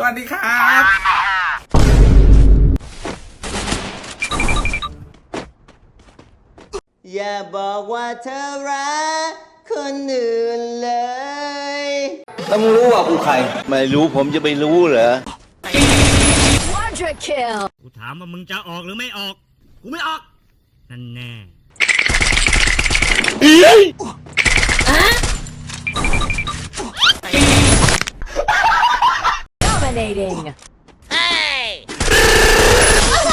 สวัสดีครับอย่าบอกว่าเธอรักคนอื่นเลยแล้วมึงรู้ว่ากูใคร ไม่รู้ผมจะไปรู้เหรอ Quadra kill. กูถามว่ามึงจะออกหรือไม่ออก กูไม่ออก นั่นแน่ Dominating. Hey!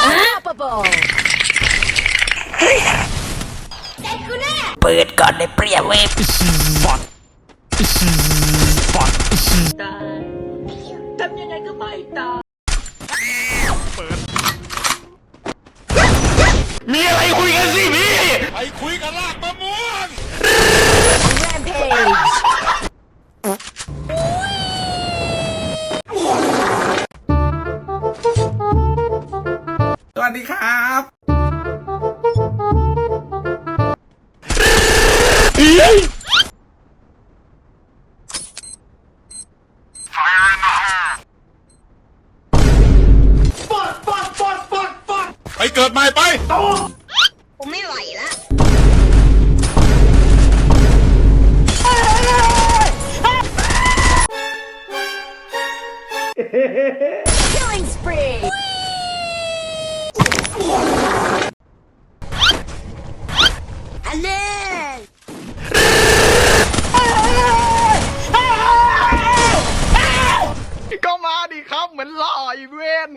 Unstoppable. เปิดก่อนได้เปรียบเว้ยมีอะไรคุยกันสิพี่ Rampage. สวัสดีครับไปเกิดใหม่ไป ผมไม่ไหวแล้ว Killing spree. ลยก็มาดิครับเหมือนลอยเวน